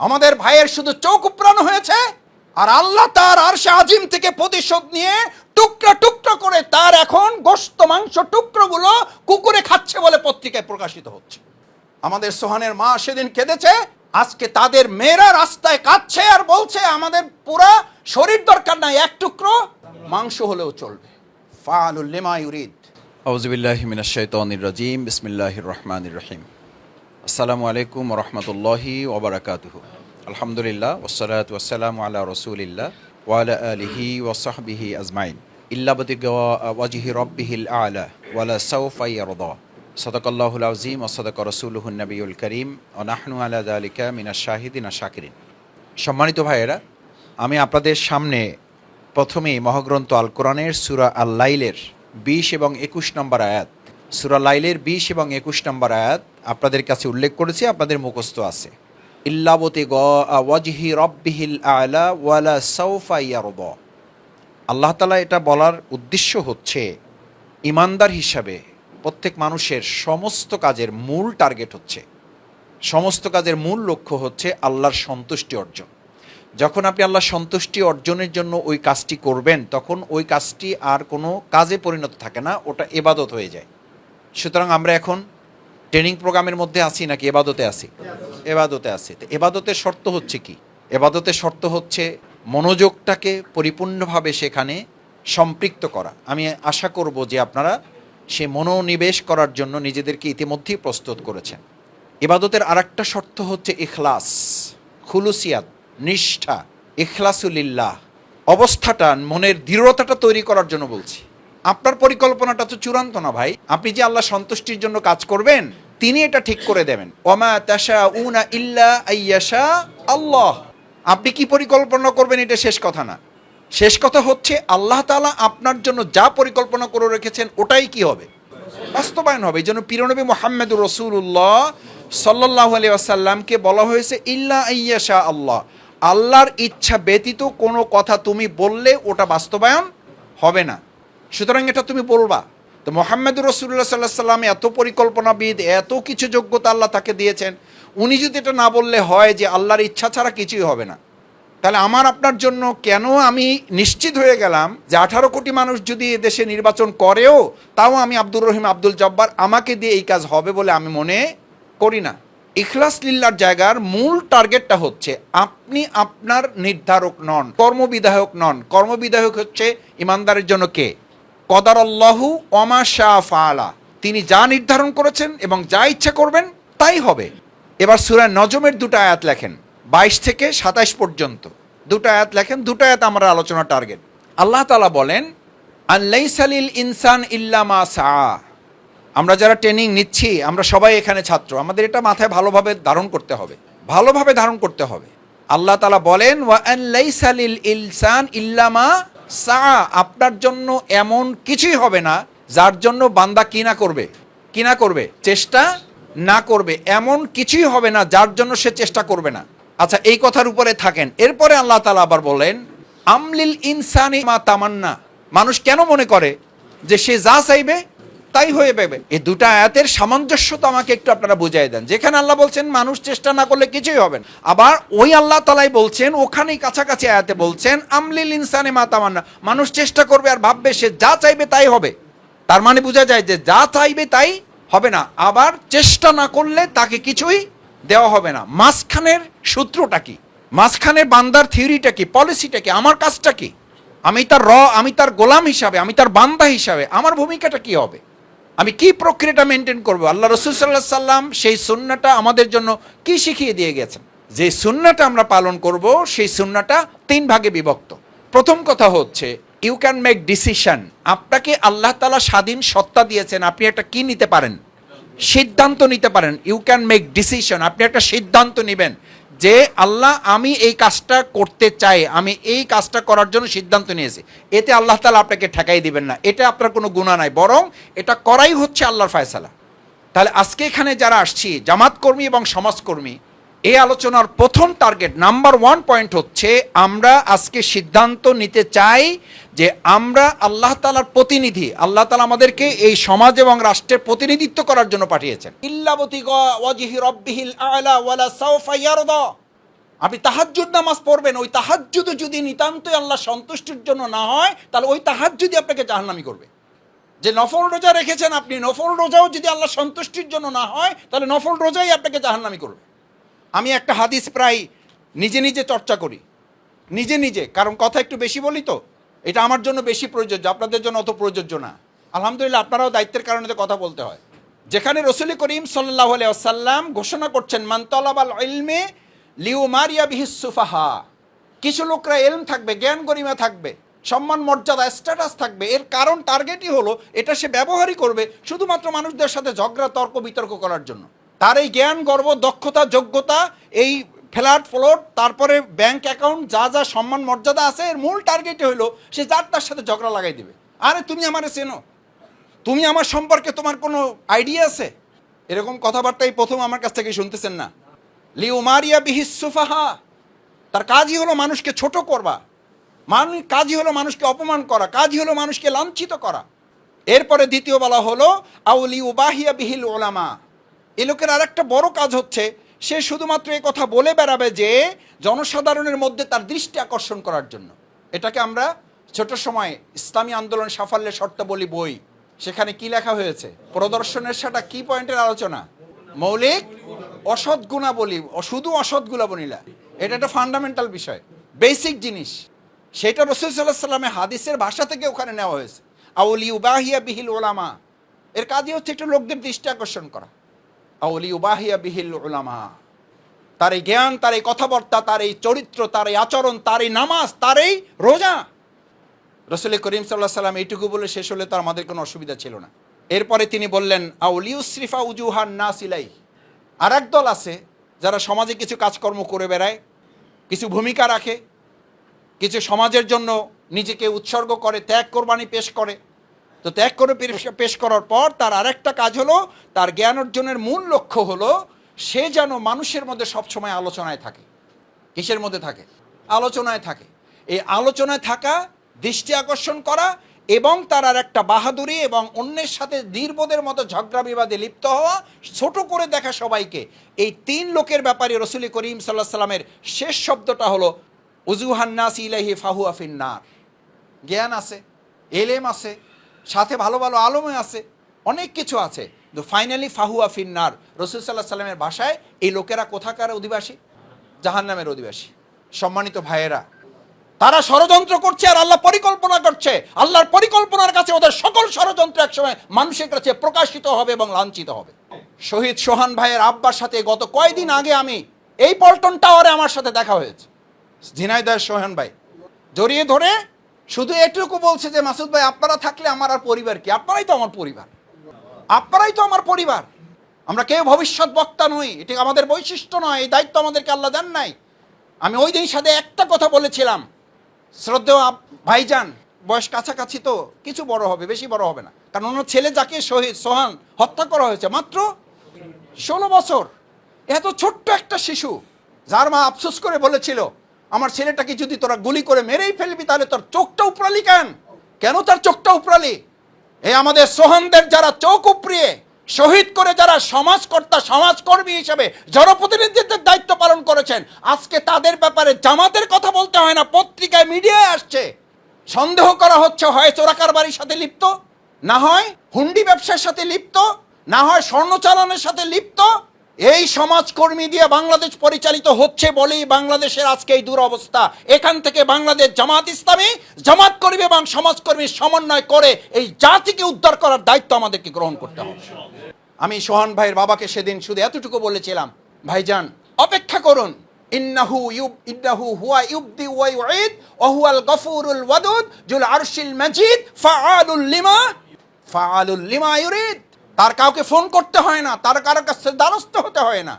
আমাদের ভাইয়ের শুধু চোখ উপড়ানো হয়েছে, আর আল্লাহ তার আরশে আজিম থেকে প্রতিশোধ নিয়ে টুকরা টুকরা করে তার এখন গোস্ত, মাংস টুকরোগুলো কুকুরে খাচ্ছে বলে পত্রিকায় প্রকাশিত হচ্ছে। আমাদের সোহানের মা সেদিন কেঁদেছে, আজকে তাদের মেয়েরা রাস্তায় কাঁদছে আর বলছে, আমাদের পুরা শরীর দরকার নাই, এক টুকরো মাংস হলেও চলবে। ফালুল লিমা ইউরিদ। আউজবিল্লাহ মিনাশাইতানির রাজিম, বিসমিল্লাহির রহমানির রহিম। আসসালামু আলাইকুম রহমতুল্লাহি ওবরাকাতুহু আলহামদুলিল্লাহ ওসলাত ওয়াসালাম আলা রসুলিল্লাহ ওয়ালা আলিহি ওয়াসাহবিহি আজমাইন। ইল্লাবতি ওয়াজিহি রব্বিহিল আলা ওয়ালা ইয়ারদা। সদাকাল্লাহুল আজিম ও সদাক রসুলহুন নবীল করিম ও নাহনু আলা দালিকা মিনা শাহিদিন শাকিরিন। সম্মানিত ভাইয়েরা, আমি আপনাদের সামনে প্রথমেই মহাগ্রন্থ আল কোরআনের সুরা আল লাইলের বিশ এবং একুশ নম্বর আয়াত সুরা লাইলের বিশ এবং একুশ নম্বর আয়াত আপনাদের কাছে উল্লেখ করেছি, আপনাদের মুখস্থ আছে। ওয়ালা আল্লাহ তালা এটা বলার উদ্দেশ্য হচ্ছে ইমানদার হিসাবে প্রত্যেক মানুষের সমস্ত কাজের মূল টার্গেট হচ্ছে। সমস্ত কাজের মূল লক্ষ্য হচ্ছে আল্লাহর সন্তুষ্টি অর্জন। যখন আপনি আল্লাহ সন্তুষ্টি অর্জনের জন্য ওই কাজটি করবেন, তখন ওই কাজটি আর কোনো কাজে পরিণত থাকে না, ওটা এবাদত হয়ে যায়। সুতরাং আমরা এখন ট্রেনিং প্রোগ্রামের মধ্যে আছি নাকি এবাদতে আছি? এবাদতে আছি। তো এবাদতের শর্ত হচ্ছে কি? এবাদতের শর্ত হচ্ছে মনোযোগটাকে পরিপূর্ণভাবে সেখানে সম্পৃক্ত করা। আমি আশা করব যে আপনারা সে মনোনিবেশ করার জন্য নিজেদেরকে ইতিমধ্যেই প্রস্তুত করেছেন। এবাদতের আরেকটা শর্ত হচ্ছে ইখলাস, খুলুসিয়াত, নিষ্ঠা, ইখলাসুলিল্লাহ। অবস্থাটা, মনের দৃঢ়তাটা তৈরি করার জন্য বলছি। আপনার পরিকল্পনাটা তো চূড়ান্ত না ভাই। আপনি যে আল্লাহ সন্তুষ্টির জন্য কাজ করবেন, তিনি এটা ঠিক করে দেবেন। ওমা তাশা উনা ইল্লা আইয়াশা আল্লাহ। আপনি কি পরিকল্পনা করবেন এটা শেষ কথা না। শেষ কথা হচ্ছে আল্লাহ তাআলা আপনার জন্য যা পরিকল্পনা করে রেখেছেন, ওটাই কি হবে? বাস্তবায়ন হবে। এই জন্য পিরনবী মোহাম্মদুর রসুল্লাহ সাল্লাহ আলি আসাল্লামকে বলা হয়েছে, ইল্লা আইয়াশা আল্লাহ। আল্লাহর ইচ্ছা ব্যতীত কোনো কথা তুমি বললে ওটা বাস্তবায়ন হবে না। সুতরাং এটা তুমি বলবা। তো মোহাম্মদুর রসুল্লাহ সাল্লাহ সাল্লাম এত পরিকল্পনাবিদ, এত কিছু যোগ্যতা আল্লাহ তাকে দিয়েছেন, উনি যদি এটা না বললে হয় যে আল্লাহর ইচ্ছা ছাড়া কিছুই হবে না। তাহলে আমার আপনার জন্য কেন আমি নিশ্চিত হয়ে গেলাম যে আঠারো কোটি মানুষ যদি দেশে নির্বাচন করেও, তাও আমি আব্দুর রহিম, আব্দুল জব্বার আমাকে দিয়ে এই কাজ হবে বলে আমি মনে করি না। ইখলাস লিল্লার জায়গার মূল টার্গেটটা হচ্ছে আপনি আপনার নির্ধারক নন, কর্মবিধায়ক নন। কর্মবিধায়ক হচ্ছে ইমানদারের জন্য কে? কদার আল্লাহু অমা শাহ ফালা তিনি যা নির্ধারণ করেছেন এবং যা ইচ্ছা করবেন তাই হবে। এবার সুরা নজমের দুটো আয়াত লেখেন, বাইশ থেকে সাতাইশ পর্যন্ত। দুটো আয়াত লেখেন, দুটো আয়াত আমার আলোচনা টার্গেট আল্লাহ তালা বলেন আল্লাইসালিল ইনসান ইল্লামা সা আমরা যারা ট্রেনিং নিচ্ছি, আমরা সবাই এখানে ছাত্র, আমাদের এটা মাথায় ভালোভাবে ধারণ করতে হবে। ভালোভাবে ধারণ করতে হবে। আল্লাহ তালা বলেন, ওয়া আল্লাইসালিল ইলসান ইল্লামা সা আপনার জন্য এমন কিছুই হবে না, যার জন্য বান্দা কিনা করবে কিনা করবে, চেষ্টা না করবে, এমন কিছুই হবে না, যার জন্য সে চেষ্টা করবে না। আচ্ছা এই কথার উপরে থাকেন। এরপরে আল্লাহ তালা আবার বলেন আমলিল ইনসানি মা তামান্না। মানুষ কেন মনে করে যে সে যা চাইবে তাই হয়ে পাবে এই দুটা আয়াতের সামঞ্জস্যতা আমাকে একটু আপনারা বুঝাই দেন। যেখানে আল্লাহ বলছেন, মানুষ চেষ্টা না করলে কিছুই হবে না। আবার ওই আল্লাহ তালাই বলছেন, ওখানেই কাছাকাছি আয়াতে বলছেন, আমলিল ইনসানে মা তামান্না। মানুষ চেষ্টা করবে আর ভাববে, সে যা চাইবে তাই হবে। তার মানে বোঝা যায় যে, যা চাইবে তাই হবে না। আবার চেষ্টা না করলে তাকে কিছুই দেওয়া হবে না। মাঝখানের সূত্রটা কি? মাঝখানের বান্দার থিওরিটা কি? পলিসিটা কি? আমার কাজটা কি? আমি তার র, আমি তার গোলাম হিসাবে, আমি তার বান্দা হিসাবে, আমার ভূমিকাটা কি হবে? আমি কি প্রক্রিয়াটা মেনটেন করব? আল্লাহ রসুল সাল্লাহ সাল্লাম সেই সুন্নাটা আমাদের জন্য কি শিখিয়ে দিয়ে গেছেন? যে সুন্নাটা আমরা পালন করব, সেই সুন্নাটা তিন ভাগে বিভক্ত। প্রথম কথা হচ্ছে ইউ ক্যান মেক ডিসিশন আপনাকে আল্লাহ তালা স্বাধীন সত্তা দিয়েছেন, আপনি একটা কি নিতে পারেন? সিদ্ধান্ত নিতে পারেন। ইউ ক্যান মেক ডিসিশন আপনি একটা সিদ্ধান্ত নেবেন। যে আল্লাহ আমি এই কাজটা করতে চাই, আমি এই কাজটা করার জন্য সিদ্ধান্ত নিয়েছি। এতে আল্লাহ তালা আপনাকে ঠেকাই দিবেন না। এটা আপনার কোনো গুণা নাই, বরং এটা করাই হচ্ছে আল্লাহর ফয়সালা। তাহলে আজকে এখানে যারা আসছি, জামাতকর্মী এবং সমাজকর্মী এই আলোচনার প্রথম টার্গেট নাম্বার ওয়ান পয়েন্ট হচ্ছে, আমরা আজকে সিদ্ধান্ত নিতে চাই যে আমরা আল্লাহ তালার প্রতিনিধি, আল্লাহ তালা আমাদেরকে এই সমাজ এবং রাষ্ট্রের প্রতিনিধিত্ব করার জন্য পাঠিয়েছেন। আপনি তাহাজ্জুদ নামাজ পড়বেন, ওই তাহাজ্জুদ যদি নিতান্তই আল্লাহ সন্তুষ্টির জন্য না হয়, তাহলে ওই তাহাজ্জুদই আপনাকে জাহান্নামি করবে। যে নফল রোজা রেখেছেন আপনি, নফল রোজাও যদি আল্লাহ সন্তুষ্টির জন্য না হয়, তাহলে নফল রোজাই আপনাকে জাহান্নামি করবে। আমি একটা হাদিস প্রায় নিজে নিজে চর্চা করি। নিজে নিজে, কারণ কথা একটু বেশি বলি তো। এটা আমার জন্য বেশি প্রযোজ্য, আপনাদের জন্য অত প্রযোজ্য না। আলহামদুলিল্লাহ, আপনারাও দায়িত্বের কারণে কথা বলতে হয়। যেখানে রসুল করিম সাল্লাহ আসাল্লাম ঘোষণা করছেন মান্তলাবাল ইলমে লিউ মারিয়া বিহিসুফাহা কিছু লোকরা এলম থাকবে, জ্ঞান গরিমা থাকবে, সম্মান, মর্যাদা স্ট্যাটাস থাকবে। এর কারণ টার্গেটই হলো, এটা সে ব্যবহারই করবে শুধুমাত্র মানুষদের সাথে ঝগড়া, তর্ক, বিতর্ক করার জন্য। তার এই জ্ঞান, গর্ব, দক্ষতা, যোগ্যতা, এই ফ্ল্যাট ফ্লোট, তারপরে ব্যাংক অ্যাকাউন্ট, যা যা সম্মান, মর্যাদা আছে, এর মূল টার্গেটই হলো সে যার তার সাথে ঝগড়া লাগাই দিবে। আরে, তুমি আমারে চেনো? তুমি আমার সম্পর্কে তোমার কোনো আইডিয়া আছে? এরকম কথাবার্তাই প্রথম আমার কাছ থেকে শুনতেছেন না। লিও মারিয়া বিহিস সুফাহা। তার কাজই হলো মানুষকে ছোট করবা। মান, কাজই হলো মানুষকে অপমান করা, কাজই হলো মানুষকে লাঞ্ছিত করা। এরপরে দ্বিতীয় বলা হলো আউলি উবাহিয়া বিহিল ওলামা এ লোকের আর একটা বড় কাজ হচ্ছে, সে শুধুমাত্র এই কথা বলে বেড়াবে যে, জনসাধারণের মধ্যে তার দৃষ্টি আকর্ষণ করার জন্য। এটাকে আমরা ছোট সময় ইসলামী আন্দোলন সাফল্যের শর্তাবলী বই। সেখানে কি লেখা হয়েছে? প্রদর্শনের সেটা কি পয়েন্টের আলোচনা? মৌলিক অসৎ গুণাবলী, শুধু অসৎ গুণাবলীলা এটা একটা ফান্ডামেন্টাল বিষয় বেসিক জিনিস। সেটা রসুল সাল্লাহ হাদিসের ভাষা থেকে ওখানে নেওয়া হয়েছে। আউলি উবাহিয়া বিহিল ওলামা। এর কাজই হচ্ছে একটু লোকদের দৃষ্টি আকর্ষণ করা। আউলি উবাহিয়া বিহিল ওলামা তার এই জ্ঞান তার এই কথাবার্তা তার এই চরিত্র তার এই আচরণ তার এই নামাজ তার এই রোজা। রসুল করিম সাল্লাহ সাল্লাম এইটুকু বলে শেষ হলে তার আমাদের কোনো অসুবিধা ছিল না। এরপরে তিনি বললেন আউলিউসরিফা উজুহান না সিলাই আর দল আছে যারা সমাজে কিছু কাজকর্ম করে বেড়ায়, কিছু ভূমিকা রাখে, কিছু সমাজের জন্য নিজেকে উৎসর্গ করে, ত্যাগ কোরবানি পেশ করে। তো ত্যাগ করে পেশ- করার পর তার আরেকটা কাজ হলো, তার জ্ঞান অর্জনের মূল লক্ষ্য হলো, সে যেন মানুষের মধ্যে সবসময় আলোচনায় থাকে। কিসের মধ্যে থাকে? আলোচনায় থাকে। এই আলোচনায় থাকা, দৃষ্টি আকর্ষণ করা এবং তার আর একটা বাহাদুরি এবং অন্যের সাথে নির্বোধের মতো ঝগড়া বিবাদে লিপ্ত হওয়া, ছোট করে দেখা সবাইকে। এই তিন লোকের ব্যাপারে রসুল করিম সাল্লাহ সাল্লামের শেষ শব্দটা হলো উজুহান্নাস ইলাহি ফাহু আফিন্নার জ্ঞান আছে, এলেম আছে সাথে ভালো ভালো আলমে আছে, অনেক কিছু আছে। কিন্তু ফাইনালি ফাহুয়া ফিন্নার, রসুল সাল্লাহ সাল্লামের ভাষায় এই লোকেরা কোথাকার অধিবাসী? জাহান্নামের অধিবাসী। সম্মানিত ভাইয়েরা, তারা ষড়যন্ত্র করছে আর আল্লাহ পরিকল্পনা করছে। আল্লাহর পরিকল্পনার কাছে ওদের সকল ষড়যন্ত্র একসময় মানুষের কাছে প্রকাশিত হবে এবং লাঞ্ছিত হবে। শহীদ সোহান ভাইয়ের আব্বার সাথে গত কয়দিন আগে আমি এই পল্টন টাওয়ারে আমার সাথে দেখা হয়েছে। ঝিনাইদহ সোহান ভাই, জড়িয়ে ধরে শুধু এটুকু বলছে যে, মাসুদ ভাই, আপনারা থাকলে আমার আর পরিবার কি? আপনারাই তো আমার পরিবার। আপনারাই তো আমার পরিবার। আমরা কেউ ভবিষ্যৎ বক্তা নই। এটি আমাদের বৈশিষ্ট্য নয়, এই দায়িত্ব আমাদেরকে আল্লাহ দেন নাই। আমি ওই দিন সাথে একটা কথা বলেছিলাম। শ্রদ্ধেয় ভাইজান, বয়স কাছাকাছি তো, কিছু বড় হবে, বেশি বড় হবে না। কারণ ওনার ছেলে যাকে শহীদ সোহান হত্যা করা হয়েছে, মাত্র ষোলো বছর। এত ছোট্ট একটা শিশু, যার মা আফসোস করে বলেছিল আমার ছেলেটাকে যদি তোরা গুলি করে মেরেই ফেলবি, তাহলে তোর চোখটা উপরালি কেন? কেন তার চোখটা উপরালি এই আমাদের সোহানদের যারা চোখ উপড়িয়ে শহীদ করে যারা সমাজকর্তা, সমাজকর্মী হিসেবে জনপ্রতিনিধিত্বের দায়িত্ব পালন করেছেন, আজকে তাদের ব্যাপারে জামাতের কথা বলতে হয় না, পত্রিকায় মিডিয়ায় আসছে। সন্দেহ করা হচ্ছে, হয় চোরাকার বাড়ির সাথে লিপ্ত, না হয় হুন্ডি ব্যবসার সাথে লিপ্ত, না হয় স্বর্ণ চালানের সাথে লিপ্ত এই সমাজকর্মী দিয়ে বাংলাদেশ পরিচালিত হচ্ছে বলেই বাংলাদেশের আজকে এই দুরবস্থা। এখান থেকে বাংলাদেশ জামাত ইসলামী জামাত কর্মী এবং সমাজকর্মীর সমন্বয় করে এই জাতিকে উদ্ধার করার দায়িত্ব আমাদেরকে গ্রহণ করতে হবে। আমি সোহান ভাইয়ের বাবাকে সেদিন শুধু এতটুকু বলেছিলাম, ভাইজান, অপেক্ষা করুন। ইন্নাহু ইন্নাহু হুয়া ওয়াদুদ, জুল আরশিল ফাআলুল লিমা ইউরিদ। তার কাউকে ফোন করতে হয় না, তার কারও কাছে দ্বারস্থ হতে হয় না।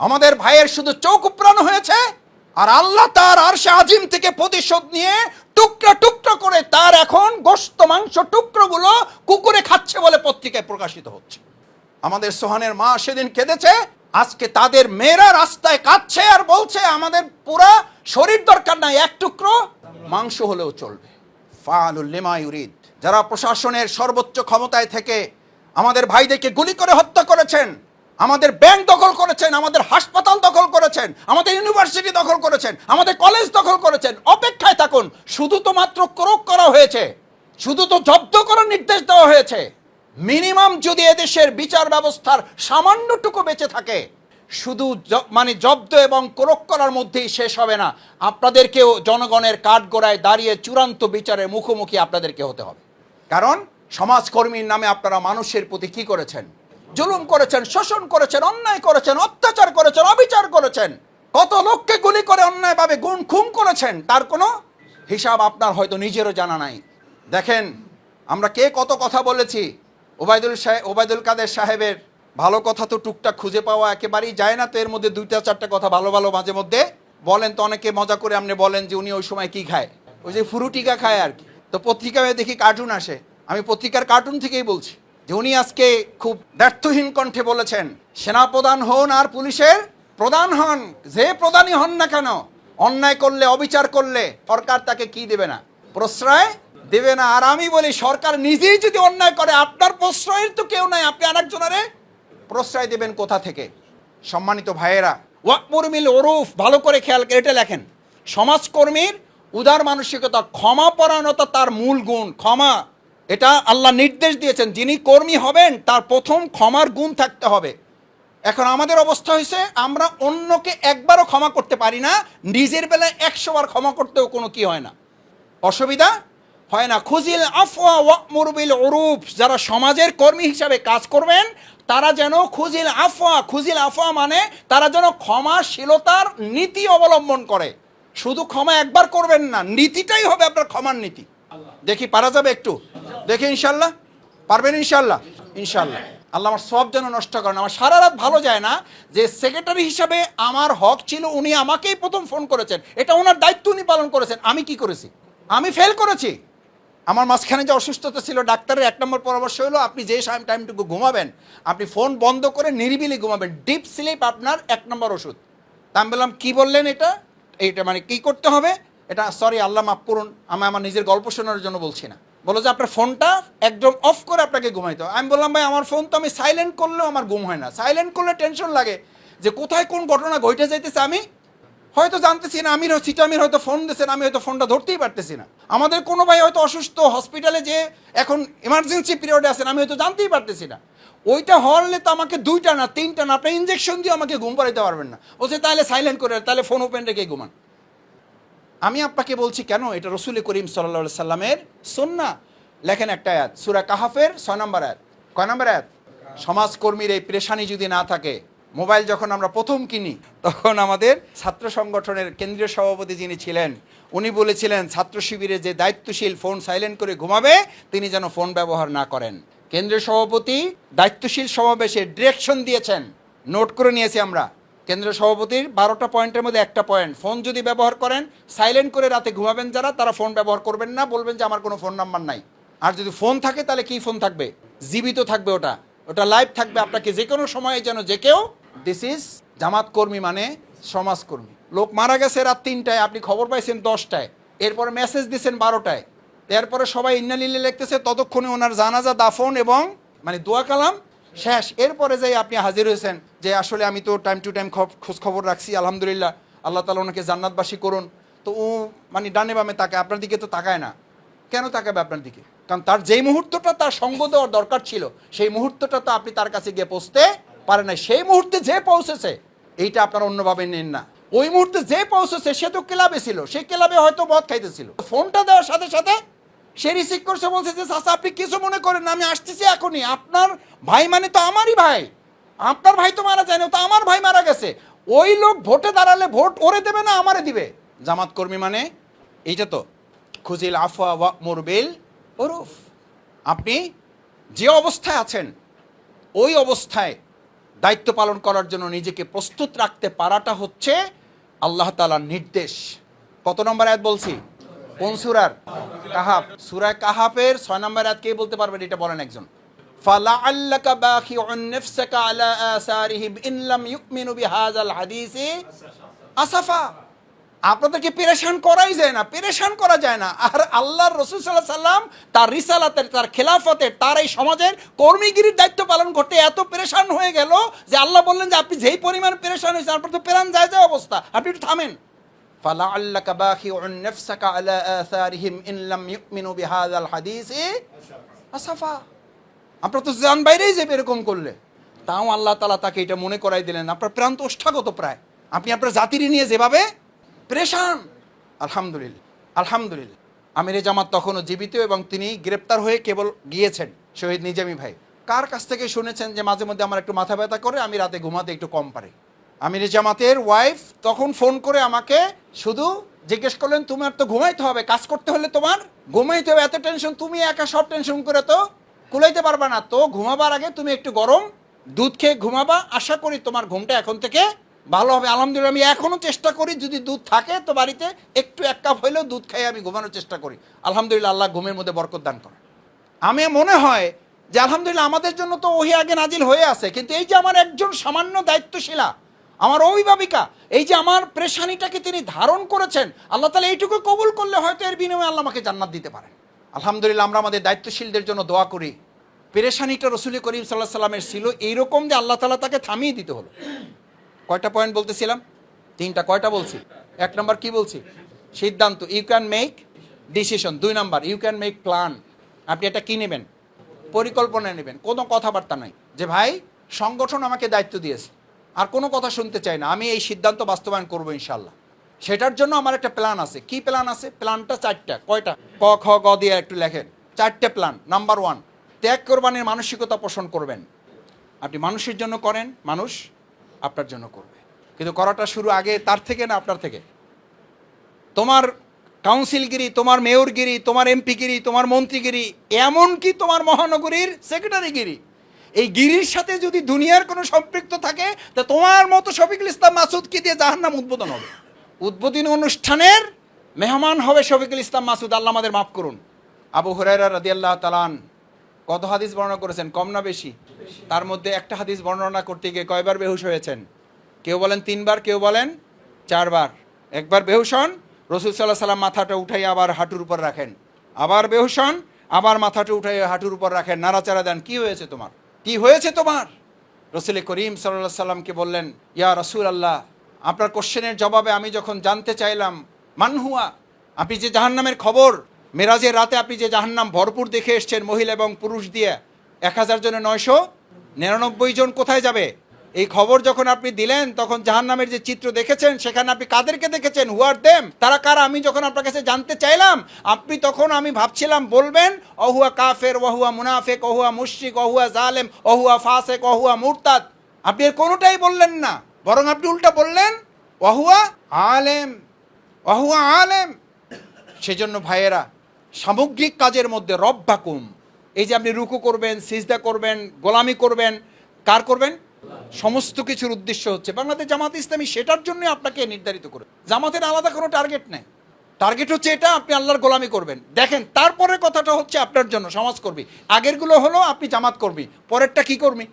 আমাদের ভাইয়ের শুধু চোখ উপড়ানো হয়েছে, আর আল্লাহ তার আরশে আজিম থেকে প্রতিশোধ নিয়ে টুকরা টুকরো করে তার এখন গোস্ত মাংস টুকরোগুলো কুকুরে খাচ্ছে বলে পত্রিকায় প্রকাশিত হচ্ছে। আমাদের সোহানের মা সেদিন কেঁদেছে, আজকে তাদের মেয়েরা রাস্তায় কাঁদছে আর বলছে, আমাদের পুরা শরীর দরকার নাই, এক টুকরো মাংস হলেও চলবে। ফালুল লিমা ইউরিদ, যারা প্রশাসনের সর্বোচ্চ ক্ষমতায় থেকে আমাদের ভাইদেরকে গুলি করে হত্যা করেছেন। আমাদের ব্যাংক দখল করেছেন, আমাদের হাসপাতাল দখল করেছেন, আমাদের ইউনিভার্সিটি দখল করেছেন, আমাদের কলেজ দখল করেছেন। অপেক্ষায় থাকুন, শুধু তো মাত্র ক্রোক করা হয়েছে, শুধু তো জব্দ করার নির্দেশ দেওয়া হয়েছে। মিনিমাম যদি এদেশের বিচার ব্যবস্থার সামান্যটুকু বেঁচে থাকে, শুধু মানে জব্দ এবং ক্রোক করার মধ্যেই শেষ হবে না। আপনাদেরকেও জনগণের কাঠগড়ায় দাঁড়িয়ে চূড়ান্ত বিচারের মুখোমুখি আপনাদেরকে হতে হবে। কারণ সমাজকর্মীর নামে আপনারা মানুষের প্রতি কি করেছেন? জুলুম করেছেন, শোষণ করেছেন, অন্যায় করেছেন, অত্যাচার করেছেন, অবিচার করেছেন। কত লোককে গুলি করে অন্যায়ভাবে গুণ খুন করেছেন, তার কোনো হিসাব আপনার হয়তো নিজেরও জানা নাই। দেখেন, আমরা কে কত কথা বলেছি? ওবায়দুল সাহেব ওবায়দুল কাদের সাহেবের ভালো কথা তো টুকটাক খুঁজে পাওয়া একেবারেই যায় না তো এর মধ্যে দুইটা চারটা কথা ভালো ভালো মাঝে মধ্যে বলেন তো অনেকে মজা করে আপনি বলেন যে উনি ওই সময় কি খায়? ওই যে ফুরুটিকা খায় আর কি। তো পত্রিকায় দেখি কার্টুন আসে। আমি পত্রিকার কার্টুন থেকেই বলছি যে উনি আজকে খুব ব্যর্থহীন কণ্ঠে বলেছেন সেনাপ্রধান হন আর পুলিশের প্রধান হন, যে প্রধানই হন না কেন, অন্যায় করলে, অবিচার করলে সরকার তাকে কি দেবে না? প্রশ্রয় দেবে না। আর আমি বলি, সরকার নিজেই যদি অন্যায় করে, আপনার প্রশ্রয়ের তো কেউ নাই, আপনি আরেকজনারে প্রশ্রয় দেবেন কোথা থেকে? সম্মানিত ভাইয়েরা ওয়াকমুরমিল ওরুফ, ভালো করে খেয়াল করে এটা লেখেন। সমাজকর্মীর উদার মানসিকতা ক্ষমাপরায়ণতা তার মূল গুণ। ক্ষমা এটা আল্লাহ নির্দেশ দিয়েছেন, যিনি কর্মী হবেন, তার প্রথম ক্ষমার গুণ থাকতে হবে। এখন আমাদের অবস্থা হয়েছে, আমরা অন্যকে একবারও ক্ষমা করতে পারি না, নিজের বেলায় একশো বার ক্ষমা করতেও কোনো কি হয় না। অসুবিধা হয় না। খুজিল আফওয়া ওয়াকমুরবিল ওরুফ যারা সমাজের কর্মী হিসাবে কাজ করবেন, তারা যেন খুজিল আফওয়া খুজিল আফওয়া মানে তারা যেন ক্ষমাশীলতার নীতি অবলম্বন করে। শুধু ক্ষমা একবার করবেন না, নীতিটাই হবে আপনার ক্ষমার নীতি। দেখি, পারা যাবে একটু? দেখি ইনশাল্লাহ? পারবেন ইনশাল্লাহ? ইনশাল্লাহ। আল্লাহ আমার সব যেন নষ্ট করেন। আমার সারা রাত ভালো যায় না যে সেক্রেটারি হিসাবে আমার হক ছিল, উনি আমাকেই প্রথম ফোন করেছেন। এটা ওনার দায়িত্ব উনি পালন করেছেন। আমি কি করেছি? আমি ফেল করেছি। আমার মাঝখানে যে অসুস্থতা ছিল, ডাক্তারের এক নম্বর পরামর্শ হলো, আপনি যে টাইম টাইমটুকু ঘুমাবেন, আপনি ফোন বন্ধ করে নিরিবিলি ঘুমাবেন। ডিপ স্লিপ আপনার এক নম্বর ওষুধ। তা আমি বললাম, কী বললেন এটা? এইটা মানে কি করতে হবে? এটা সরি আল্লাহ মাফ করুন। আমি আমার নিজের গল্প শোনার জন্য বলছি না। বলো যে আপনার ফোনটা একদম অফ করে আপনাকে ঘুমাইতে হবে আমি বললাম, ভাই, আমার ফোন তো আমি সাইলেন্ট করলেও আমার ঘুম হয় না। সাইলেন্ট করলে টেনশন লাগে যে কোথায় কোন ঘটনা ঘটে যাইতেছে আমি হয়তো জানতেছি না। আমির সিটামির হয়তো ফোন দিয়েছেন আমি হয়তো ফোনটা ধরতেই পারতেছি না। আমাদের কোনো ভাই হয়তো অসুস্থ হসপিটালে যে এখন ইমার্জেন্সি পিরিয়ডে আছেন, আমি হয়তো জানতেই পারতেছি না। ওইটা হলে তো আমাকে দুইটা না, তিনটা না, আপনি ইঞ্জেকশন দিয়ে আমাকে ঘুম পাড়াইতে পারবেন না। বলছে, তাহলে সাইলেন্ট করে, তাহলে ফোন ওপেন রেখে ঘুমান। আমি আপনাকে বলছি কেন? এটা রসুল করিম সাল্লা সাল্লামের সন্না লেখেন একটা আয়াত, সুরা কাহাফের ছয় নম্বর আয়াত। কয় নম্বর আয়াত? সমাজকর্মীর এই পেরেশানি যদি না থাকে, মোবাইল যখন আমরা প্রথম কিনি, তখন আমাদের ছাত্র সংগঠনের কেন্দ্রীয় সভাপতি যিনি ছিলেন, উনি বলেছিলেন, ছাত্র শিবিরে যে দায়িত্বশীল ফোন সাইলেন্ট করে ঘুমাবে, তিনি যেন ফোন ব্যবহার না করেন। কেন্দ্রীয় সভাপতি দায়িত্বশীল সমাবেশে ডিরেকশন দিয়েছেন। নোট করে নিয়েছি আমরা। কেন্দ্রীয় সভাপতির বারোটা পয়েন্টের মধ্যে একটা পয়েন্ট। ফোন যদি ব্যবহার করেন, সাইলেন্ট করে রাতে ঘুমাবেন যারা, তারা ফোন ব্যবহার করবেন না, বলবেন যে আমার কোনো ফোন নাম্বার নাই। আর যদি ফোন থাকে, তাহলে কি ফোন থাকবে? জীবিত থাকবে ওটা। ওটা লাইভ থাকবে আপনাকে যে কোনো সময়ে যেন যে কেউ দিস ইজ জামাত কর্মী মানে সমাজকর্মী লোক মারা গেছে রাত তিনটায়, আপনি খবর পাইছেন দশটায়। এরপরে মেসেজ দিচ্ছেন বারোটায়। এরপরে সবাই ইন্নালিলে লিখতেছে, ততক্ষণে ওনার জানাজা, দাফন এবং মানে দোয়া কালাম শেষ। এরপরে যাই আপনি হাজির হয়েছেন। যে আসলে আমি তো টাইম টু টাইম খোঁজ খবর রাখছি, আলহামদুলিল্লাহ। আল্লাহ তালা ওনাকে জান্নাতবাসী করুন। তো ও মানে ডানে বামে তাকে আপনার দিকে তো তাকায় না। কেন তাকাবে আপনার দিকে? কারণ তার যেই মুহূর্তটা তার সঙ্গ দেওয়ার দরকার ছিল, সেই মুহূর্তটা তো আপনি তার কাছে গিয়ে পৌঁছতে পারেন না সেই মুহূর্তে যে পৌঁছেছে, এইটা আপনার অন্যভাবে নেন না। ওই মুহূর্তে যে পৌঁছেছে, সে তো ক্লাবে ছিল, সেই ক্লাবে হয়তো মদ খাইতেছিল। ফোনটা দেওয়ার সাথে সাথে সে রিসিভ করছে, বলছে যে, চাচা, আপনি কিছু মনে করেন আমি আসতেছি এখনই। আপনার ভাই মানে তো আমারই ভাই। আপনার ভাই তো মারা যায় না তো আমার ভাই মারা গেছে। ওই লোক ভোটে দাঁড়ালে ভোট ওরে দেবে না আমারে দিবে? জামাত কর্মী মানে? এইটা তো। খুজিল আফওয়া ওয়া মুরবিল ওরুফ আপনি যে অবস্থায় আছেন, ওই অবস্থায় দায়িত্ব পালন করার জন্য নিজেকে প্রস্তুত রাখতে পারাটা হচ্ছে আল্লাহ তালার নির্দেশ। কত নম্বর আয়াত বলছি? কোন সুরার? কাহাব। সুরায় কাহাবের ছয় নম্বর আয়াত কে বলতে পারবেন? এটা বলেন একজন। فَلَعَلَّكَ بَاخِعٌ نَفْسَكَ عَلَى آثَارِهِمْ إِنْ لَمْ يُؤْمِنُوا بِهَذَا الْحَدِيثِ أَسَفًا আপনাদেরকে পেরেশান করাই যায় না পেরেশান করা যায় না আর আল্লাহর রসুল সাল্লাহ সাল্লাম তার রিসালাতের তার খেলাফতের তার এই সমাজের কর্মীগিরির দায়িত্ব পালন করতে এত পেরেশান হয়ে গেল যে আল্লাহ বললেন যে আপনি যেই পরিমাণ পেরেশান হয়েছে আপনার তো পেরান যায় যায় অবস্থা আপনি একটু থামেন فلعلك باخع نفسك على آثارهم إن لم يؤمنوا بهذا الحديث أسفا আপনার তো জান বাইরেই যাবে এরকম করলে। তাও আল্লাহ তালা তাকে এটা মনে করাই দিলেন, আপনার প্রান্ত ওষ্ঠাগত প্রায়। আপনি আপনার জাতিরই নিয়ে যেভাবে প্রেশান। আলহামদুলিল্লাহ আলহামদুলিল্লাহ। আমির জামাত তখনও জীবিত এবং তিনি গ্রেপ্তার হয়ে কেবল গিয়েছেন, শহীদ নিজামি ভাই। কার কাছ থেকে শুনেছেন যে মাঝে মধ্যে আমার একটু মাথা ব্যথা করে, আমি রাতে ঘুমাতে একটু কম পারি। আমির জামাতের ওয়াইফ তখন ফোন করে আমাকে শুধু জিজ্ঞেস করলেন, তোমার তো ঘুমাইতে হবে, কাজ করতে হলে তোমার ঘুমাইতে হবে, এত টেনশন তুমি একা সব টেনশন করে তো কুলাইতে পারবা না। তো ঘুমাবার আগে তুমি একটু গরম দুধ খেয়ে ঘুমাবা। আশা করি তোমার ঘুমটা এখন থেকে ভালো হবে। আলহামদুলিল্লাহ, আমি এখনও চেষ্টা করি, যদি দুধ থাকে তো বাড়িতে একটু এক কাপ হইলেও দুধ খাই আমি ঘুমানোর চেষ্টা করি। আলহামদুলিল্লাহ, আল্লাহ ঘুমের মধ্যে বরকত দান করে। আমি মনে হয় যে আলহামদুলিল্লাহ, আমাদের জন্য তো ওহি আগে নাজিল হয়ে আছে। কিন্তু এই যে আমার একজন সামান্য দায়িত্বশীলা, আমার অভিভাবিকা, এই যে আমার প্রেশানিটাকে তিনি ধারণ করেছেন, আল্লাহ তালা এইটুকু কবুল করলে হয়তো এর বিনিময়ে আল্লাহ আমাকে জান্নাত দিতে পারেন। আলহামদুলিল্লাহ, আমরা আমাদের দায়িত্বশীলদের জন্য দোয়া করি। পেরেশানিটা রসুল করিম সাল্লাহ সাল্লামের ছিল এইরকম যে আল্লাহ তালা তাকে থামিয়ে দিতে হলো। কয়টা পয়েন্ট বলতেছিলাম? তিনটা, কয়টা বলছি? এক নম্বর কি বলছি? সিদ্ধান্ত ইউ ক্যান মেক ডিসিশন দুই নম্বর ইউ ক্যান মেক প্ল্যান আপনি এটা কি নেবেন? পরিকল্পনা নেবেন। কোনো কথাবার্তা নাই। যে, ভাই, সংগঠন আমাকে দায়িত্ব দিয়েছে। আর কোনো কথা শুনতে চাই না। আমি এই সিদ্ধান্ত বাস্তবায়ন করব ইনশাল্লাহ সেটার জন্য আমার একটা প্ল্যান আছে। কি প্ল্যান আছে? প্ল্যানটা চারটা, কয়টা? ক, খ, গ দিয়ে একটু লেখেন। চারটে প্ল্যান নাম্বার ওয়ান ত্যাগ কোরবানির মানসিকতা পোষণ করবেন। আপনি মানুষের জন্য করেন, মানুষ আপনার জন্য করবে। কিন্তু করাটা শুরু আগে, তার থেকে না আপনার থেকে? তোমার কাউন্সিলগিরি, তোমার মেয়রগিরি, তোমার এমপিগিরি, তোমার মন্ত্রীগিরি, এমনকি তোমার মহানগরীর সেক্রেটারিগিরি। এই গিরির সাথে যদি দুনিয়ার কোনো সম্পৃক্ত থাকে, তা তোমার মতো শফিকুল ইসলাম মাসুদকে দিয়ে জাহান্নাম উদ্বোধন হবে। উদ্বোধনী অনুষ্ঠানের মেহমান হবে শফিকুল ইসলাম মাসুদ। আল্লাহ আমাদের মাফ করুন। আবু হুরাইরা রাদিয়াল্লাহ তালান কত হাদিস বর্ণনা করেছেন? কম না বেশি? তার মধ্যে একটা হাদিস বর্ণনা করতে গিয়ে কয়বার বেহুশ হয়েছেন? কেউ বলেন তিনবার, কেউ বলেন চারবার। একবার বেহুশ হন, রসুল সাল্লাহ সাল্লাম মাথাটা উঠাই আবার হাঁটুর উপর রাখেন। আবার বেহুশ হন, আবার মাথাটা উঠাই হাঁটুর উপর রাখেন। নাড়াচাড়া দেন, কি হয়েছে তোমার? কি হয়েছে তোমার? রসুল করিম সাল্লাহ সাল্লামকে বললেন, ইয়া রসুল আল্লাহ আপনার কোশ্চেনের জবাবে আমি যখন জানতে চাইলাম মানহুয়া আপনি যে জাহান্নামের খবর, মেরাজের রাতে আপনি যে জাহান্নাম ভরপুর দেখে এসছেন, মহিলা এবং পুরুষ দিয়ে, এক হাজার জনে নয়শো নিরানব্বই জন কোথায় যাবে? এই খবর যখন আপনি দিলেন, তখন জাহান্নামের যে চিত্র দেখেছেন, সেখানে আপনি কাদেরকে দেখেছেন? হুয়ার দেম তারা কারা? আমি যখন আপনার কাছে জানতে চাইলাম, আপনি তখন আমি ভাবছিলাম, বলবেন, অহুয়া কাফের ওহুয়া মুনাফেক, অহুয়া মুশরিক, অহুয়া জালেম, অহুয়া ফাসেক, অহুয়া মুরতাদ। আপনি এর কোনোটাই বললেন না। বরং আপনি উল্টা বললেন অহুয়া আলেম অহুয়া আলেম। সেজন্য ভাইয়েরা, সামগ্রিক কাজের মধ্যে রব রব্বাকুম এই যে আপনি রুকু করবেন, সিজদা করবেন, গোলামি করবেন, কার করবেন? সমস্ত কিছুর উদ্দেশ্য হচ্ছে বাংলাদেশ জামাত ইসলামী সেটার জন্য আপনাকে নির্ধারিত করে। জামাতের আলাদা কোনো টার্গেট নেই। টার্গেট হচ্ছে এটা, আপনি আল্লাহর গোলামি করবেন। দেখেন, তারপরে কথাটা হচ্ছে আপনার জন্য, সমাজ করবি। আগেরগুলো হলো, আপনি জামাত করবি। পরেরটা কি করবি?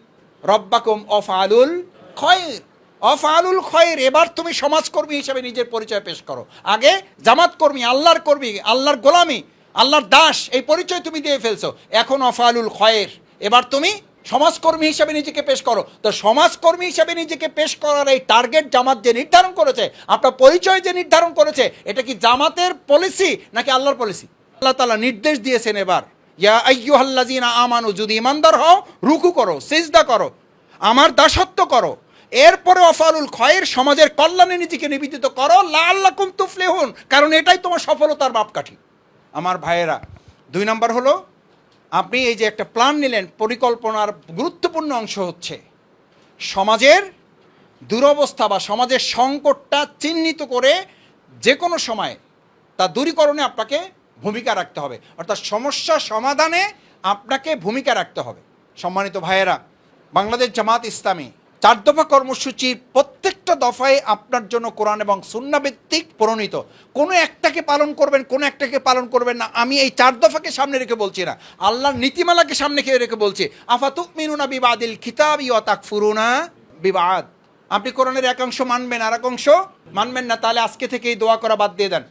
রব্বাকুম অফ আলুল খয়ের। অফ আলুল খয়ের, এবার তুমি সমাজকর্মী হিসেবে নিজের পরিচয় পেশ করো। আগে জামাত কর্মী আল্লাহর কর্মী, আল্লাহর গোলামি, আল্লাহর দাস, এই পরিচয় তুমি দিয়ে ফেলছো। এখন অফালুল খয়ের, এবার তুমি সমাজকর্মী হিসেবে নিজেকে পেশ করো। তো সমাজকর্মী হিসেবে নিজেকে পেশ করার এই টার্গেট জামাত যে নির্ধারণ করেছে, আপনার পরিচয় যে নির্ধারণ করেছে, এটা কি জামাতের পলিসি নাকি আল্লাহর পলিসি আল্লাহ তালা নির্দেশ দিয়েছেন এবার, ইয়া আইয়ুহাল্লাযিনা আমানু, যদি ইমানদার হও, রুকু করো, সিজদা করো, আমার দাসত্ব করো। এরপরে অফালুল খয়ের সমাজের কল্যাণে নিজেকে নিবেদিত করো লাল্লাকুম তুফলেহুন। কারণ এটাই তোমার সফলতার মাপকাঠি। আমার ভাইয়েরা, দুই নম্বর হলো, আপনি এই যে একটা প্ল্যান নিলেন, পরিকল্পনার গুরুত্বপূর্ণ অংশ হচ্ছে, সমাজের দুরবস্থা বা সমাজের সংকটটা চিহ্নিত করে যে কোনো সময় তা দূরীকরণে আপনাকে ভূমিকা রাখতে হবে। অর্থাৎ সমস্যা সমাধানে আপনাকে ভূমিকা রাখতে হবে। সম্মানিত ভাইয়েরা, বাংলাদেশ জামাত ইসলামী চার দফা কর্মসূচির প্রত্যেকটা দফায় আপনার জন্য কোরআন এবং সুন্নাভিত্তিক প্রণীত। কোনো একটাকে পালন করবেন, কোনো একটাকে পালন করবেন না। আমি এই চার দফাকে সামনে রেখে বলছি না। আল্লাহর নীতিমালাকে সামনে খেয়ে রেখে বলছি। আফাতুক মিনুনা বিবাদিল খিতাব ইয়া তাক ফুরুনা বিবাদ। আপনি কোরআনের একাংশ মানবেন আর একাংশ মানবেন না। তাহলে আজকে থেকেই দোয়া করা বাদ দিয়ে দেন।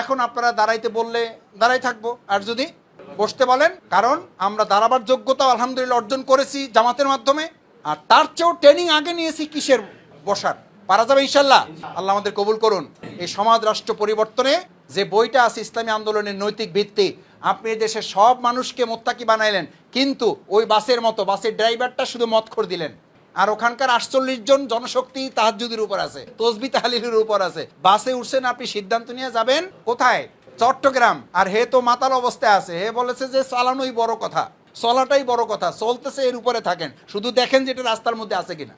এখন আপনারা দাঁড়াইতে বললে দাঁড়াই থাকব। আর যদি বসতে বলেন, কারণ আমরা দাঁড়াবার যোগ্যতা আলহামদুলিল্লাহ অর্জন করেছি জামাতের মাধ্যমে। আর তার চেয়েও ট্রেনিং আগে নিয়েছি কিসের বসার? পারা যাবে ইনশাল্লাহ। আল্লাহ আমাদের কবুল করুন। এই সমাজ রাষ্ট্র পরিবর্তনে যে বইটা আছে ইসলামী আন্দোলনের নৈতিক ভিত্তি, আপনি দেশের সব মানুষকে মোত্তাকি বানাইলেন, কিন্তু ওই বাসের মতো, বাসের ড্রাইভারটা শুধু মত করে দিলেন। আর ওখানকার আটচল্লিশ জন জনশক্তি তাহাজুদের উপর আছে, তসবি তাহালিলের উপর আছে। বাসে উঠছেন, আপনি সিদ্ধান্ত নিয়ে যাবেন, কোথায়? চট্টগ্রাম। আর হে তো মাতাল অবস্থায় আছে। হে বলেছে যে চালানোই বড় কথা। চলাটাই বড় কথা, চলতেছে এর উপরে থাকেন। শুধু দেখেন যে এটা রাস্তার মধ্যে আছে কিনা।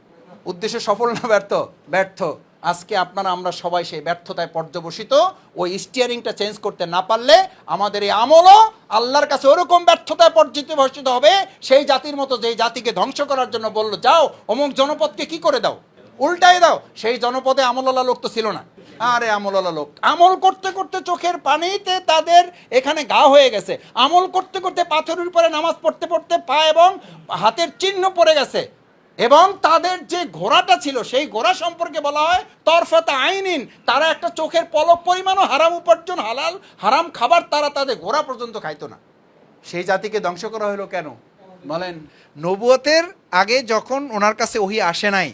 উদ্দেশ্য সফল না ব্যর্থ? ব্যর্থ। আজকে আপনারা, আমরা সবাই সেই ব্যর্থতায় পর্যবসিত। ওই স্টিয়ারিংটা চেঞ্জ করতে না পারলে আমাদের এই আমলও আল্লাহর কাছে ওরকম ব্যর্থতায় পর্যবসিত হবে। সেই জাতির মতো যেই জাতিকে ধ্বংস করার জন্য বলল, যাও, অমুক জনপদকে কি করে দাও? উল্টাই দাও। সেই জনপদে আমলওয়ালা লোক তো ছিল না। আরে আমলওয়ালা লোক, আমল করতে করতে চোখের পানিতে তাদের এখানে গা হয়ে গেছে। আমল করতে করতে পাথরের উপরে নামাজ পড়তে পড়তে পা এবং হাতের চিহ্ন পড়ে গেছে। এবং তাদের যে ঘোড়াটা ছিল, সেই ঘোড়া সম্পর্কে বলা হয় তরফাতা আইনিন। তারা একটা চোখের পলক পরিমাণও হারাম উপার্জন, হালাল, হারাম খাবার তারা তাদের ঘোড়া পর্যন্ত খাইতো না। সেই জাতিকে ধ্বংস করা হলো কেন? বলেন, নবুয়তের আগে যখন ওনার কাছে ওহি আসে নাই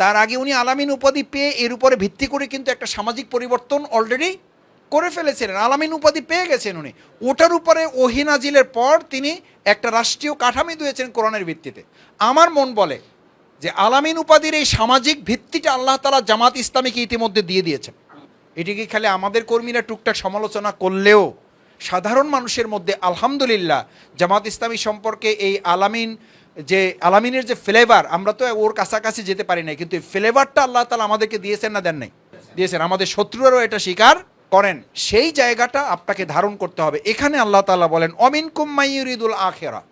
তার আগে উনি আলামিন উপাধি পেয়ে এর উপরে ভিত্তি করে কিন্তু একটা সামাজিক পরিবর্তন অলরেডি করে ফেলেছিলেন। আলামিন উপাধি পেয়ে গেছেন উনি। ওটার উপরে ওহি নাজিলের পর তিনি একটা রাষ্ট্রীয় কাঠামি দিয়েছেন কোরআনের ভিত্তিতে। আমার মন বলে যে আলামিন উপাধির এই সামাজিক ভিত্তিটা আল্লাহ তালা জামাত ইসলামীকে ইতিমধ্যে দিয়ে দিয়েছেন। এটিকে খালি আমাদের কর্মীরা টুকটাক সমালোচনা করলেও সাধারণ মানুষের মধ্যে আলহামদুলিল্লাহ জামাত ইসলামী সম্পর্কে এই আলামিন যে আলামিনের যে ফ্লেভার আমরা তো ওর কাছাকাছি যেতে পারি না কিন্তু এই ফ্লেভারটা আল্লাহ তালা আমাদেরকে দিয়েছেন না দেন নাই? দিয়েছেন। আমাদের শত্রুরাও এটা স্বীকার করেন। সেই জায়গাটা আপনাকে ধারণ করতে হবে। এখানে আল্লাহ তাআলা বলেন অমিন কুম্মাইয়ুরিদুল আখেরা।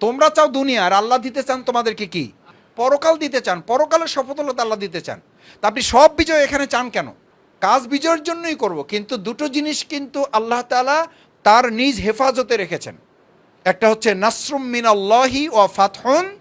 তোমরা চাও দুনিয়ার আল্লাহ দিতে চান তোমাদেরকে কি? পরকাল দিতে চান। পরকালের সফলতা আল্লাহ দিতে চান। তা আপনি সব বিজয় এখানে চান কেন? কাজ বিজয়ের জন্যই করব, কিন্তু দুটো জিনিস কিন্তু আল্লাহ তাআলা তার নিজ হেফাজতে রেখেছেন। একটা হচ্ছে নাসরুম মিন আল্লাহি ও ফাতহুন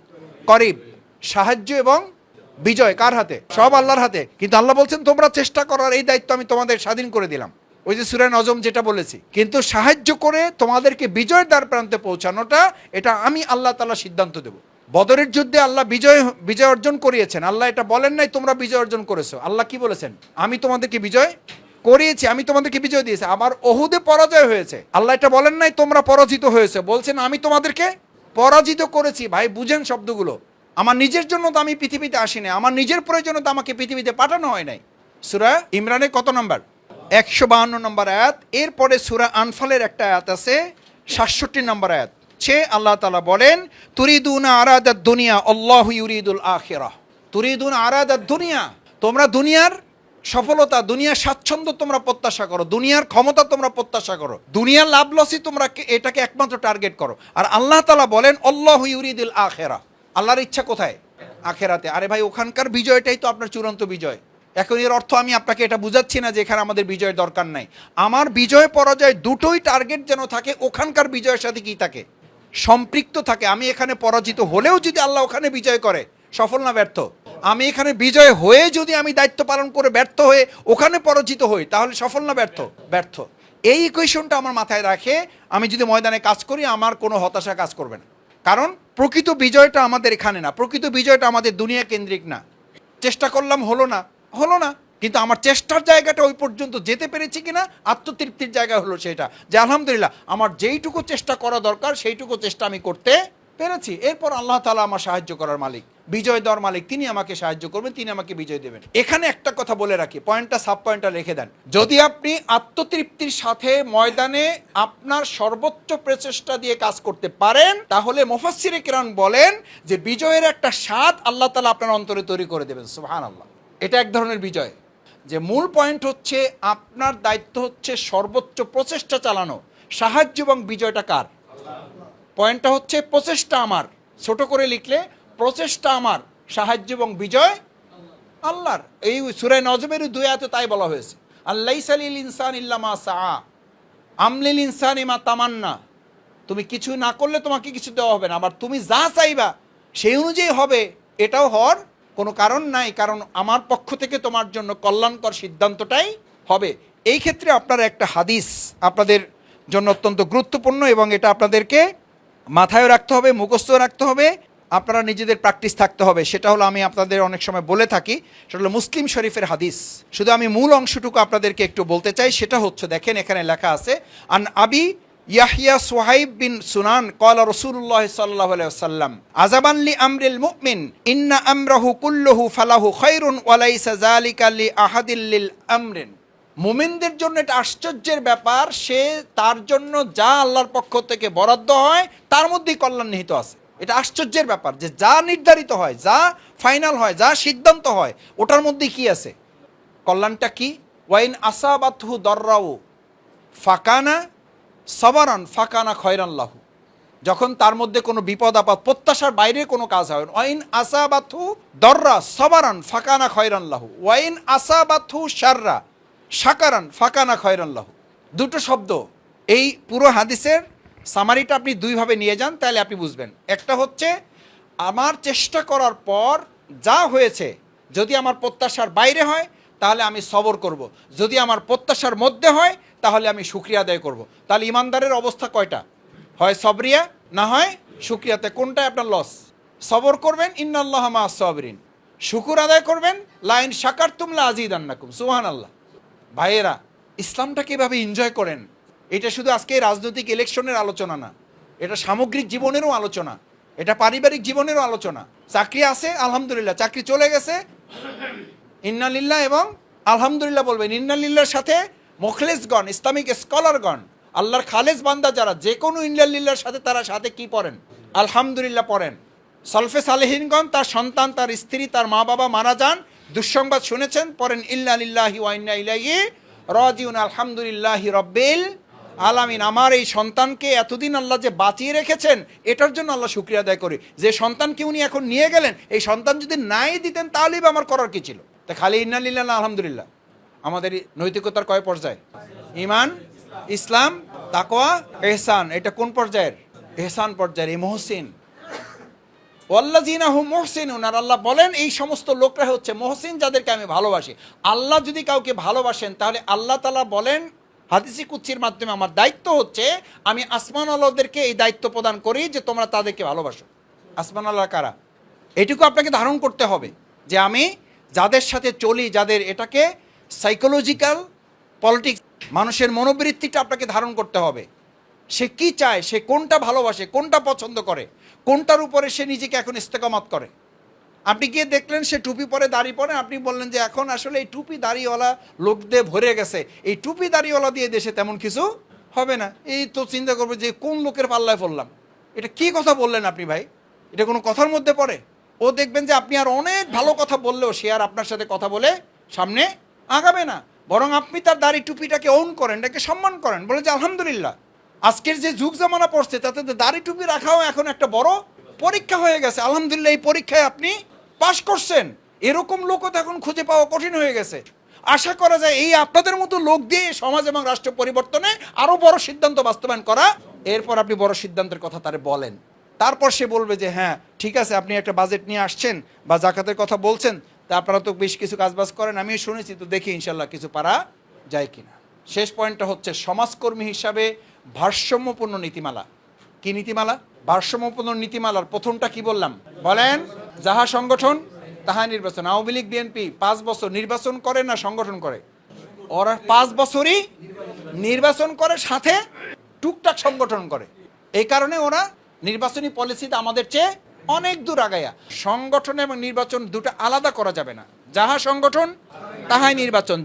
করিব। সাহায্য এবং বিজয় কার হাতে? সব আল্লাহর হাতে। কিন্তু আল্লাহ বলছেন, তোমরা চেষ্টা করার এই দায়িত্ব আমি তোমাদের স্বাধীন করে দিলাম। ওই যে সুরে নজম যেটা বলেছি। কিন্তু সাহায্য করে তোমাদেরকে বিজয়ের দ্বার প্রান্তে পৌঁছানোটা, এটা আমি আল্লাহ তালা সিদ্ধান্ত দেব। বদরের যুদ্ধে আল্লাহ বিজয় বিজয় অর্জন করিয়েছেন। আল্লাহ এটা বলেন নাই, তোমরা বিজয় অর্জন করেছ। আল্লাহ কি বলেছেন? আমি তোমাদেরকে বিজয় করিয়েছি, আমি তোমাদেরকে বিজয় দিয়েছি। আমার অহুদে পরাজয় হয়েছে। আল্লাহ এটা বলেন নাই, তোমরা পরাজিত হয়েছে। বলছেন, আমি তোমাদেরকে পরাজিত করেছি। ভাই, বুঝেন শব্দগুলো। আমার নিজের জন্য তো আমি পৃথিবীতে আসিনি। আমার নিজের প্রয়োজনে তো আমাকে পৃথিবীতে পাঠানো হয় নাই। সুরা ইমরানের কত নম্বর? একশো বাহান্ন নম্বর আয়াত। এরপরে সুরা আনফালের একটা আয়াত আছে, সাতষট্টি নম্বর আয়াত। সে আল্লাহ তালা বলেন, তুরিদুন আরাদাত দুনিয়া, আল্লাহ ইউরিদুল আখিরা তুরিদুন আরাদাত দুনিয়া। তোমরা দুনিয়ার সফলতা, দুনিয়ার স্বাচ্ছন্দ্য তোমরা প্রত্যাশা করো, দুনিয়ার ক্ষমতা তোমরা প্রত্যাশা করো, দুনিয়ার লাভ লসই তোমরা এটাকে একমাত্র টার্গেট করো। আর আল্লাহ তালা বলেন অল্লাহ ইউরিদুল আখেরা। আল্লাহর ইচ্ছা কোথায়? আখেরাতে। আরে ভাই, ওখানকার বিজয়টাই তো আপনার চূড়ান্ত বিজয়। এখন এর অর্থ আমি আপনাকে এটা বুঝাচ্ছি না যে এখানে আমাদের বিজয়ের দরকার নাই। আমার বিজয় পরাজয় দুটোই টার্গেট যেন থাকে, ওখানকার বিজয়ের সাথে কি থাকে? সম্পৃক্ত থাকে। আমি এখানে পরাজিত হলেও যদি আল্লাহ ওখানে বিজয় করে, সফল না ব্যর্থ? আমি এখানে বিজয় হয়ে যদি আমি দায়িত্ব পালন করে ব্যর্থ হয়ে ওখানে পরাজিত হই, তাহলে সফল না ব্যর্থ? ব্যর্থ। এই ইকুয়েশনটা আমার মাথায় রাখে, আমি যদি ময়দানে কাজ করি, আমার কোনো হতাশা কাজ করবে না। কারণ প্রকৃত বিজয়টা আমাদের এখানে না, প্রকৃত বিজয়টা আমাদের দুনিয়া কেন্দ্রিক না। চেষ্টা করলাম, হলো না হলো না। কিন্তু আমার চেষ্টার জায়গাটা ওই পর্যন্ত যেতে পেরেছি কিনা, আত্মতৃপ্তির জায়গা হলো সেটা। যে আলহামদুলিল্লাহ, আমার যেইটুকু চেষ্টা করা দরকার, সেইটুকু চেষ্টা আমি করতে পেরেছি। এরপর আল্লাহ তালা আমার সাহায্য করার মালিক, বিজয় দেওয়ার মালিক। তিনি আমাকে সাহায্য করবেন, তিনি আমাকে বিজয় দেবেন। এখানে একটা কথা বলে রাখি, পয়েন্টটা, সাব পয়েন্টটা রেখে দেন। যদি আপনি আত্মতৃপ্তির সাথে ময়দানে আপনার সর্বোচ্চ প্রচেষ্টা দিয়ে কাজ করতে পারেন, তাহলে মোফাসির কিরান বলেন যে বিজয়ের একটা স্বাদ আল্লাহ তালা আপনার অন্তরে তৈরি করে দেবেন সুহান আল্লাহ এটা এক ধরনের বিজয়। যে মূল পয়েন্ট হচ্ছে আপনার দায়িত্ব হচ্ছে সর্বোচ্চ প্রচেষ্টা চালানো। সাহায্য এবং বিজয়টা কার? পয়েন্টটা হচ্ছে প্রচেষ্টা আমার। ছোট করে লিখলে, প্রচেষ্টা আমার। সাহায্য এবং বিজয় আল্লাহর। এই সুরায় নজমের দুই আয়াতে তাই বলা হয়েছে। আল্লাহ সালিল ইনসান ইল্লামা সা আমলিল ইনসান ইমা তামান্না। তুমি কিছু না করলে তোমাকে কিছু দেওয়া হবে না। আবার তুমি যা চাইবা, সেই অনুযায়ী হবে। এটাও হওয়ার কোনো কারণ নাই, কারণ আমার পক্ষ থেকে তোমার জন্য কল্যাণকর সিদ্ধান্তটাই হবে। এই ক্ষেত্রে আপনার একটা হাদিস আপনাদের জন্য অত্যন্ত গুরুত্বপূর্ণ এবং এটা আপনাদেরকে মাথায় রাখতে হবে মুখস্থ রাখতে হবে, আপনারা নিজেদের প্র্যাকটিস থাকতে হবে। সেটা হলো আমি আপনাদের অনেক সময় বলে থাকি, সেটা হলো মুসলিম শরীফের হাদিস। শুধু আমি মূল অংশটুকু আপনাদেরকে একটু বলতে চাই, সেটা হচ্ছে, দেখেন এখানে লেখা আছে, আন আবি ইয়াহিয়া সোহাইব বিন সুনান কলা রসুল্লাহ সাল্লাহ সাল্লাম আজাবানলি আমরিল মুমিন, ইন্না আমরাহু কুল্লহু ফালাহু খৈরুন ওয়ালাইসা জালিকা লি আহাদিল্লিল আমরিন। মুমিনদের জন্য এটা আশ্চর্যের ব্যাপার, সে তার জন্য যা আল্লাহর পক্ষ থেকে বরাদ্দ হয়, তার মধ্যেই কল্যাণ নিহিত আছে। এটা আশ্চর্যের ব্যাপার যে যা নির্ধারিত হয়, যা ফাইনাল হয়, যা সিদ্ধান্ত হয়, ওটার মধ্যে কি আছে? কল্যাণটা কি? ওয়াইন আসাবাতহু দর্রাও ফাকানা সবারান, ফাকানা খয়রাল্লাহু যখন তার মধ্যে কোনো বিপদ, আপদ, প্রত্যাশার বাইরে কোনো কাজ হয়, ওয়াইন আসাবাথু দর্রা সবারান, ফাকানা খয়রাল্লাহু ওয়াইন আসাবাথু শাররা। সাকারান, ফাকানা খয়রাল্লাহু দুটো শব্দ। এই পুরো হাদিসের সামারিটা আপনি দুইভাবে নিয়ে যান, তাহলে আপনি বুঝবেন। একটা হচ্ছে, আমার চেষ্টা করার পর যা হয়েছে, যদি আমার প্রত্যাশার বাইরে হয়, তাহলে আমি সবর করব। যদি আমার প্রত্যাশার মধ্যে হয়, তাহলে আমি শুক্রিয়া আদায় করব। তাহলে ইমানদারের অবস্থা কয়টা? হয় সবরিয়া, না হয় শুক্রিয়াতে। কোনটায় আপনার লস সবর করবেন, ইন্নাল্লাহ মা সবরিন শুকুর আদায় করবেন লাইন শাকার তুমলা আজিদ আন্নাকুম সুহান আল্লাহ ভাইয়েরা, ইসলামটাকে এভাবে এনজয় করেন, এটা শুধু আজকে রাজনৈতিক ইলেকশনের আলোচনা না, এটা সামগ্রিক জীবনেরও আলোচনা, এটা পারিবারিক জীবনেরও আলোচনা। চাকরি আছে, আলহামদুলিল্লাহ, চাকরি চলে গেছে। ইন্নালিল্লাহ এবং আলহামদুলিল্লাহ বলবেন, ইন্নালিল্লাহর সাথে মোখলেসগণ, ইসলামিক স্কলারগণ, আল্লাহর খালেজ বান্দা যারা, যে কোনো ইন্নালিল্লাহর সাথে তারা সাথে কি পড়েন? আলহামদুলিল্লাহ পড়েন। সলফে সালেহিনগণ, তার সন্তান, তার স্ত্রী, তার মা বাবা মারা যান দুঃসংবাদ শুনেছেন ইল্লালিল্লাহি ওয়াইন্না ইলাইহি রাজিউন, আলহামদুলিল্লাহি রব্বিল আলামিন। আমার এই সন্তানকে এতদিন আল্লাহ যে বাঁচিয়ে রেখেছেন, এটার জন্য আল্লাহ শুক্রিয়া আদায় করি। যে সন্তানকে উনি এখন নিয়ে গেলেন, এই সন্তান যদি নাই দিতেন তাহলেই বা আমার করার কি ছিল? তা খালি ইন্নালিল্লাহ আলহামদুলিল্লাহ। আমাদের নৈতিকতার কয় পর্যায়ে? ইমান ইসলাম তাকোয়া এহসান। এটা কোন পর্যায়ের? এহসান পর্যায়ের, এই মহসিন। ওয়াল্লাজিনা হু মহসিন আর আল্লাহ বলেন, এই সমস্ত লোকরা হচ্ছে মহসিন যাদেরকে আমি ভালোবাসি। আল্লাহ যদি কাউকে ভালোবাসেন, তাহলে আল্লাহ তালা বলেন, হাদিসি কুচ্ছির মাধ্যমে আমার দায়িত্ব হচ্ছে, আমি আসমান আল্লাহদেরকে এই দায়িত্ব প্রদান করি যে তোমরা তাদেরকে ভালোবাসো। আসমান আল্লাহ কারা? এটুকু আপনাকে ধারণ করতে হবে যে আমি যাদের সাথে চলি, যাদের এটাকে সাইকোলজিক্যাল পলিটিক্স মানুষের মনোবৃত্তিটা আপনাকে ধারণ করতে হবে। সে কি চায়? সে কোনটা ভালোবাসে? কোনটা পছন্দ করে? কোনটার উপরে সে নিজেকে এখন ইস্তেকামাত করে? আপনি গিয়ে দেখলেন সে টুপি পরে দাড়ি পরে আপনি বললেন যে এখন আসলে এই টুপি দাড়িওয়ালা লোক দিয়ে ভরে গেছে। এই টুপি দাড়িওয়ালা দিয়ে দেশে তেমন কিছু হবে না। এই তো চিন্তা করবে যে কোন লোকের পাল্লায় পড়লাম? এটা কি কথা বললেন আপনি ভাই? এটা কোনো কথার মধ্যে পড়ে? ও দেখবেন যে আপনি আর অনেক ভালো কথা বললেও সে আর আপনার সাথে কথা বলে সামনে আগাবে না। বরং আপনি তার দাড়ি টুপিটাকে ওন করেন, এটাকে সম্মান করেন। বলে যে আলহামদুলিল্লাহ। আজকের যে যুগ জামানা পড়ছে, তাতে দাড়ি টুপি রাখাও এখন একটা বড় পরীক্ষা হয়ে গেছে। আলহামদুলিল্লাহ, এই পরীক্ষায় আপনি পাশ করছেন। এরকম লোকও তো এখন খুঁজে পাওয়া কঠিন হয়ে গেছে। আশা করা যায় এই আপনাদের মতো লোক দিয়ে সমাজ এবং রাষ্ট্র পরিবর্তনে আরও বড় সিদ্ধান্ত বাস্তবায়ন করা। এরপর আপনি বড় সিদ্ধান্তের কথা তারে বলেন। তারপর সে বলবে যে হ্যাঁ ঠিক আছে, আপনি একটা বাজেট নিয়ে আসছেন বা জাকাতের কথা বলছেন, তা আপনারা তো বেশ কিছু কাজবাজ করেন, আমিও শুনেছি, তো দেখি ইনশাল্লাহ কিছু পারা যায় কিনা। শেষ পয়েন্টটা হচ্ছে, সমাজকর্মী হিসাবে ভারসাম্যপূর্ণ নীতিমালা। কি নীতিমালা? ভারসাম্যপূর্ণ নীতিমালার প্রথমটা কি বললাম? বলেন, যাহা সংগঠন তাহা নির্বাচন। আওয়ামী লীগ, বিএনপি পাঁচ বছর নির্বাচন করে না সংগঠন করে? ওরা পাঁচ বছরই নির্বাচন করে, সাথে টুকটাক সংগঠন করে। এই কারণে ওরা নির্বাচনী পলিসিতে আমাদের চেয়ে অনেক দূর আগায়া। সংগঠন এবং নির্বাচন দুটো আলাদা করা যাবে না। যাহা সংগঠন, তাহাই নির্বাচন।